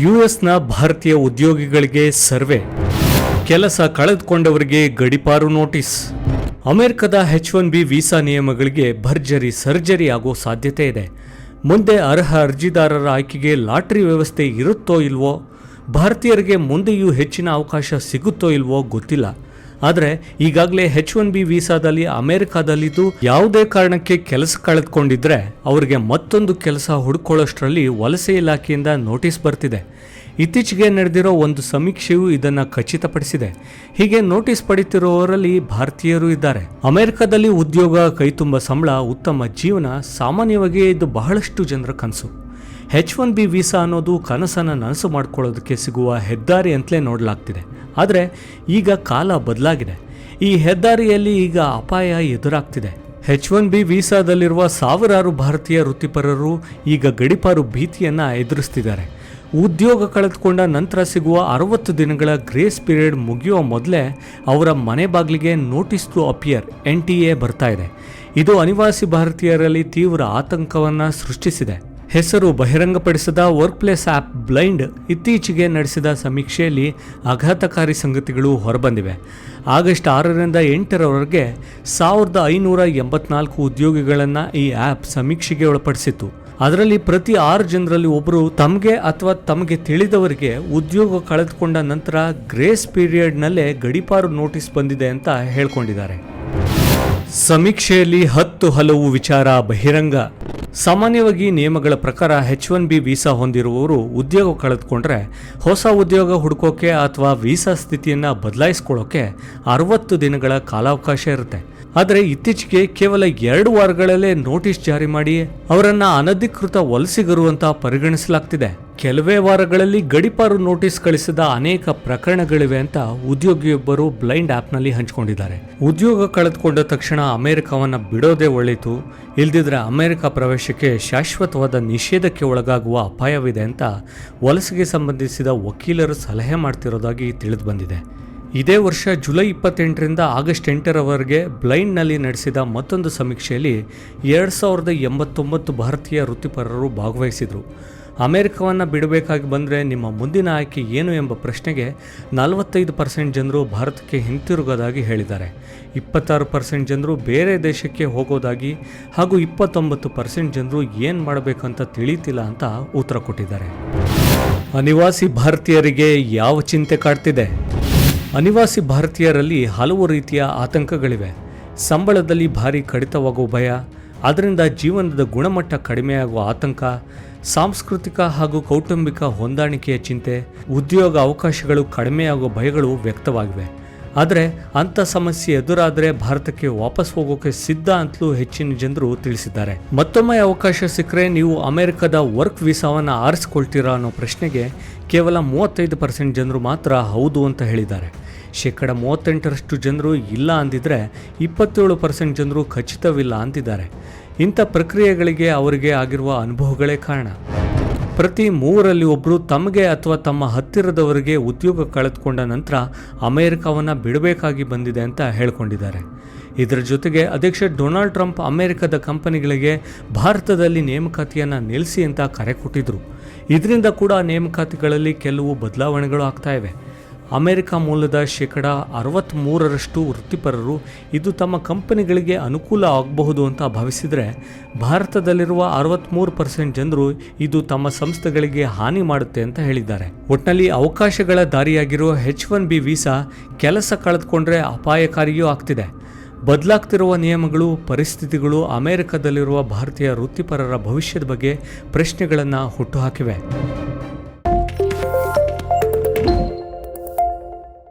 ಯುಎಸ್ನ ಭಾರತೀಯ ಉದ್ಯೋಗಿಗಳಿಗೆ ಸರ್ವೆ. ಕೆಲಸ ಕಳೆದುಕೊಂಡವರಿಗೆ ಗಡಿಪಾರು ನೋಟಿಸ್. ಅಮೆರಿಕದ ಹೆಚ್ ಒನ್ ಬಿ ವೀಸಾ ನಿಯಮಗಳಿಗೆ ಭರ್ಜರಿ ಸರ್ಜರಿ ಆಗೋ ಸಾಧ್ಯತೆ ಇದೆ. ಮುಂದೆ ಅರ್ಹ ಅರ್ಜಿದಾರರ ಆಯ್ಕೆಗೆ ಲಾಟ್ರಿ ವ್ಯವಸ್ಥೆ ಇರುತ್ತೋ ಇಲ್ವೋ, ಭಾರತೀಯರಿಗೆ ಮುಂದೆಯೂ ಹೆಚ್ಚಿನ ಅವಕಾಶ ಸಿಗುತ್ತೋ ಇಲ್ವೋ ಗೊತ್ತಿಲ್ಲ. ಆದರೆ ಈಗಾಗಲೇ ಹೆಚ್ ಒನ್ ಬಿ ವೀಸಾದಲ್ಲಿ ಅಮೆರಿಕಾದಲ್ಲಿದ್ದು ಯಾವುದೇ ಕಾರಣಕ್ಕೆ ಕೆಲಸ ಕಳೆದುಕೊಂಡಿದ್ರೆ ಅವರಿಗೆ ಮತ್ತೊಂದು ಕೆಲಸ ಹುಡುಕೊಳ್ಳೋಷ್ಟರಲ್ಲಿ ವಲಸೆ ಇಲಾಖೆಯಿಂದ ನೋಟಿಸ್ ಬರ್ತಿದೆ. ಇತ್ತೀಚೆಗೆ ನಡೆದಿರೋ ಒಂದು ಸಮೀಕ್ಷೆಯು ಇದನ್ನು ಖಚಿತಪಡಿಸಿದೆ. ಹೀಗೆ ನೋಟಿಸ್ ಪಡಿತಿರುವವರಲ್ಲಿ ಭಾರತೀಯರು ಇದ್ದಾರೆ. ಅಮೆರಿಕದಲ್ಲಿ ಉದ್ಯೋಗ, ಕೈತುಂಬ ಸಂಬಳ, ಉತ್ತಮ ಜೀವನ, ಸಾಮಾನ್ಯವಾಗಿ ಇದು ಬಹಳಷ್ಟು ಜನರ ಕನಸು. ಹೆಚ್ ಒನ್ ಬಿ ವೀಸಾ ಅನ್ನೋದು ಕನಸನ್ನು ನನಸು ಮಾಡ್ಕೊಳ್ಳೋದಕ್ಕೆ ಸಿಗುವ ಹೆದ್ದಾರಿ ಅಂತಲೇ ನೋಡಲಾಗ್ತಿದೆ. ಆದರೆ ಈಗ ಕಾಲ ಬದಲಾಗಿದೆ. ಈ ಹೆದ್ದಾರಿಯಲ್ಲಿ ಈಗ ಅಪಾಯ ಎದುರಾಗ್ತಿದೆ. ಹೆಚ್ ಒನ್ ಬಿ ವೀಸಾದಲ್ಲಿರುವ ಸಾವಿರಾರು ಭಾರತೀಯ ವೃತ್ತಿಪರರು ಈಗ ಗಡಿಪಾರು ಭೀತಿಯನ್ನು ಎದುರಿಸ್ತಿದ್ದಾರೆ. ಉದ್ಯೋಗ ಕಳೆದುಕೊಂಡ ನಂತರ ಸಿಗುವ ಅರವತ್ತು ದಿನಗಳ ಗ್ರೇಸ್ ಪೀರಿಯಡ್ ಮುಗಿಯುವ ಮೊದಲೇ ಅವರ ಮನೆ ಬಾಗಿಲಿಗೆ notice to appear N T A ಬರ್ತಾ ಇದೆ. ಇದು ಅನಿವಾಸಿ ಭಾರತೀಯರಲ್ಲಿ ತೀವ್ರ ಆತಂಕವನ್ನು ಸೃಷ್ಟಿಸಿದೆ. ಹೆಸರು ಬಹಿರಂಗಪಡಿಸದ ವರ್ಕ್ ಪ್ಲೇಸ್ ಆ್ಯಪ್ ಬ್ಲೈಂಡ್ ಇತ್ತೀಚೆಗೆ ನಡೆಸಿದ ಸಮೀಕ್ಷೆಯಲ್ಲಿ ಆಘಾತಕಾರಿ ಸಂಗತಿಗಳು ಹೊರಬಂದಿವೆ. ಆಗಸ್ಟ್ ಆರರಿಂದ ಎಂಟರವರೆಗೆ ಸಾವಿರದ ಐನೂರ ಎಂಬತ್ನಾಲ್ಕು ಉದ್ಯೋಗಿಗಳನ್ನು ಈ ಆ್ಯಪ್ ಸಮೀಕ್ಷೆಗೆ ಒಳಪಡಿಸಿತ್ತು. ಅದರಲ್ಲಿ ಪ್ರತಿ ಆರು ಜನರಲ್ಲಿ ಒಬ್ಬರು ತಮಗೆ ಅಥವಾ ತಮಗೆ ತಿಳಿದವರಿಗೆ ಉದ್ಯೋಗ ಕಳೆದುಕೊಂಡ ನಂತರ ಗ್ರೇಸ್ ಪೀರಿಯಡ್ನಲ್ಲೇ ಗಡಿಪಾರು ನೋಟಿಸ್ ಬಂದಿದೆ ಅಂತ ಹೇಳ್ಕೊಂಡಿದ್ದಾರೆ. ಸಮೀಕ್ಷೆಯಲ್ಲಿ ಹತ್ತು ಹಲವು ವಿಚಾರ ಬಹಿರಂಗ. ಸಾಮಾನ್ಯವಾಗಿ ನಿಯಮಗಳ ಪ್ರಕಾರ ಹೆಚ್ ಒನ್ ಬಿ ವೀಸಾ ಹೊಂದಿರುವವರು ಉದ್ಯೋಗ ಕಳೆದುಕೊಂಡ್ರೆ ಹೊಸ ಉದ್ಯೋಗ ಹುಡುಕೋಕೆ ಅಥವಾ ವೀಸಾ ಸ್ಥಿತಿಯನ್ನು ಬದಲಾಯಿಸ್ಕೊಳ್ಳೋಕೆ ಅರವತ್ತು ದಿನಗಳ ಕಾಲಾವಕಾಶ ಇರುತ್ತೆ. ಆದರೆ ಇತ್ತೀಚೆಗೆ ಕೇವಲ ಎರಡು ವಾರಗಳಲ್ಲೇ ನೋಟಿಸ್ ಜಾರಿ ಮಾಡಿ ಅವರನ್ನ ಅನಧಿಕೃತ ವಲಸಿಗರು ಅಂತ ಪರಿಗಣಿಸಲಾಗ್ತಿದೆ. ಕೆಲವೇ ವಾರಗಳಲ್ಲಿ ಗಡಿಪಾರು ನೋಟಿಸ್ ಕಳಿಸಿದ ಅನೇಕ ಪ್ರಕರಣಗಳಿವೆ ಅಂತ ಉದ್ಯೋಗಿಯೊಬ್ಬರು ಬ್ಲೈಂಡ್ ಆ್ಯಪ್ನಲ್ಲಿ ಹಂಚಿಕೊಂಡಿದ್ದಾರೆ. ಉದ್ಯೋಗ ಕಳೆದುಕೊಂಡ ತಕ್ಷಣ ಅಮೆರಿಕವನ್ನ ಬಿಡೋದೇ ಒಳ್ಳೆಯಿತು ಇಲ್ದಿದ್ರೆ ಅಮೆರಿಕ ಪ್ರವೇಶಕ್ಕೆ ಶಾಶ್ವತವಾದ ನಿಷೇಧಕ್ಕೆ ಒಳಗಾಗುವ ಅಪಾಯವಿದೆ ಅಂತ ವಲಸೆಗೆ ಸಂಬಂಧಿಸಿದ ವಕೀಲರು ಸಲಹೆ ಮಾಡ್ತಿರೋದಾಗಿ ತಿಳಿದು ಬಂದಿದೆ. ಇದೇ ವರ್ಷ ಜುಲೈ ಇಪ್ಪತ್ತೆಂಟರಿಂದ ಆಗಸ್ಟ್ ಎಂಟರವರೆಗೆ ಬ್ಲೈಂಡ್ನಲ್ಲಿ ನಡೆಸಿದ ಮತ್ತೊಂದು ಸಮೀಕ್ಷೆಯಲ್ಲಿ ಎರಡು ಸಾವಿರದ ಎಂಬತ್ತೊಂಬತ್ತು ಭಾರತೀಯ ವೃತ್ತಿಪರರು ಭಾಗವಹಿಸಿದರು. ಅಮೆರಿಕವನ್ನು ಬಿಡಬೇಕಾಗಿ ಬಂದರೆ ನಿಮ್ಮ ಮುಂದಿನ ಆಯ್ಕೆ ಏನು ಎಂಬ ಪ್ರಶ್ನೆಗೆ ನಲವತ್ತೈದು ಪರ್ಸೆಂಟ್ ಜನರು ಭಾರತಕ್ಕೆ ಹಿಂತಿರುಗೋದಾಗಿ ಹೇಳಿದ್ದಾರೆ. ಇಪ್ಪತ್ತಾರು ಪರ್ಸೆಂಟ್ ಜನರು ಬೇರೆ ದೇಶಕ್ಕೆ ಹೋಗೋದಾಗಿ ಹಾಗೂ ಇಪ್ಪತ್ತೊಂಬತ್ತು ಪರ್ಸೆಂಟ್ ಜನರು ಏನು ಮಾಡಬೇಕಂತ ತಿಳಿತಿಲ್ಲ ಅಂತ ಉತ್ತರ ಕೊಟ್ಟಿದ್ದಾರೆ. ಅನಿವಾಸಿ ಭಾರತೀಯರಿಗೆ ಯಾವ ಚಿಂತೆ ಕಾಡ್ತಿದೆ? ಅನಿವಾಸಿ ಭಾರತೀಯರಲ್ಲಿ ಹಲವು ರೀತಿಯ ಆತಂಕಗಳಿವೆ. ಸಂಬಳದಲ್ಲಿ ಭಾರಿ ಕಡಿತವಾಗುವ ಭಯ, ಅದರಿಂದ ಜೀವನದ ಗುಣಮಟ್ಟ ಕಡಿಮೆಯಾಗುವ ಆತಂಕ, ಸಾಂಸ್ಕೃತಿಕ ಹಾಗೂ ಕೌಟುಂಬಿಕ ಹೊಂದಾಣಿಕೆಯ ಚಿಂತೆ, ಉದ್ಯೋಗ ಅವಕಾಶಗಳು ಕಡಿಮೆಯಾಗುವ ಭಯಗಳು ವ್ಯಕ್ತವಾಗಿವೆ. ಆದರೆ ಅಂಥ ಸಮಸ್ಯೆ ಎದುರಾದರೆ ಭಾರತಕ್ಕೆ ವಾಪಸ್ ಹೋಗೋಕೆ ಸಿದ್ಧ ಅಂತಲೂ ಹೆಚ್ಚಿನ ಜನರು ತಿಳಿಸಿದ್ದಾರೆ. ಮತ್ತೊಮ್ಮೆ ಅವಕಾಶ ಸಿಕ್ಕರೆ ನೀವು ಅಮೆರಿಕದ ವರ್ಕ್ ವೀಸಾವನ್ನು ಆರಿಸ್ಕೊಳ್ತೀರಾ ಅನ್ನೋ ಪ್ರಶ್ನೆಗೆ ಕೇವಲ ಮೂವತ್ತೈದು ಪರ್ಸೆಂಟ್ ಜನರು ಮಾತ್ರ ಹೌದು ಅಂತ ಹೇಳಿದ್ದಾರೆ. ಶೇಕಡ ಮೂವತ್ತೆಂಟರಷ್ಟು ಜನರು ಇಲ್ಲ ಅಂದಿದ್ರೆ ಇಪ್ಪತ್ತೇಳು ಪರ್ಸೆಂಟ್ ಜನರು ಖಚಿತವಿಲ್ಲ ಅಂತಿದ್ದಾರೆ ಇಂಥ ಪ್ರಕ್ರಿಯೆಗಳಿಗೆ ಅವರಿಗೆ ಆಗಿರುವ ಅನುಭವಗಳೇ ಕಾರಣ. ಪ್ರತಿ ಮೂವರಲ್ಲಿ ಒಬ್ಬರು ತಮಗೆ ಅಥವಾ ತಮ್ಮ ಹತ್ತಿರದವರಿಗೆ ಉದ್ಯೋಗ ಕಳೆದುಕೊಂಡ ನಂತರ ಅಮೆರಿಕವನ್ನು ಬಿಡಬೇಕಾಗಿ ಬಂದಿದೆ ಅಂತ ಹೇಳ್ಕೊಂಡಿದ್ದಾರೆ. ಇದರ ಜೊತೆಗೆ ಅಧ್ಯಕ್ಷ ಡೊನಾಲ್ಡ್ ಟ್ರಂಪ್ ಅಮೆರಿಕದ ಕಂಪನಿಗಳಿಗೆ ಭಾರತದಲ್ಲಿ ನೇಮಕಾತಿಯನ್ನು ನಿಲ್ಲಿಸಿ ಅಂತ ಕರೆ ಕೊಟ್ಟಿದ್ದರು ಇದರಿಂದ ಕೂಡ ನೇಮಕಾತಿಗಳಲ್ಲಿ ಕೆಲವು ಬದಲಾವಣೆಗಳು ಆಗ್ತಾ ಇವೆ. ಅಮೆರಿಕ ಮೂಲದ ಶೇಕಡ ಅರವತ್ತ್ಮೂರರಷ್ಟು ವೃತ್ತಿಪರರು ಇದು ತಮ್ಮ ಕಂಪನಿಗಳಿಗೆ ಅನುಕೂಲ ಆಗಬಹುದು ಅಂತ ಭಾವಿಸಿದರೆ, ಭಾರತದಲ್ಲಿರುವ ಅರವತ್ತ್ಮೂರು ಪರ್ಸೆಂಟ್ ಜನರು ಇದು ತಮ್ಮ ಸಂಸ್ಥೆಗಳಿಗೆ ಹಾನಿ ಮಾಡುತ್ತೆ ಅಂತ ಹೇಳಿದ್ದಾರೆ. ಒಟ್ಟಿನಲ್ಲಿ ಅವಕಾಶಗಳ ದಾರಿಯಾಗಿರುವ ಹೆಚ್ ಒನ್ ಬಿ ವೀಸಾ ಕೆಲಸ ಕಳೆದುಕೊಂಡ್ರೆ ಅಪಾಯಕಾರಿಯೂ ಆಗ್ತಿದೆ. ಬದಲಾಗ್ತಿರುವ ನಿಯಮಗಳು, ಪರಿಸ್ಥಿತಿಗಳು ಅಮೆರಿಕದಲ್ಲಿರುವ ಭಾರತೀಯ ವೃತ್ತಿಪರರ ಭವಿಷ್ಯದ ಬಗ್ಗೆ ಪ್ರಶ್ನೆಗಳನ್ನು ಹುಟ್ಟುಹಾಕಿವೆ.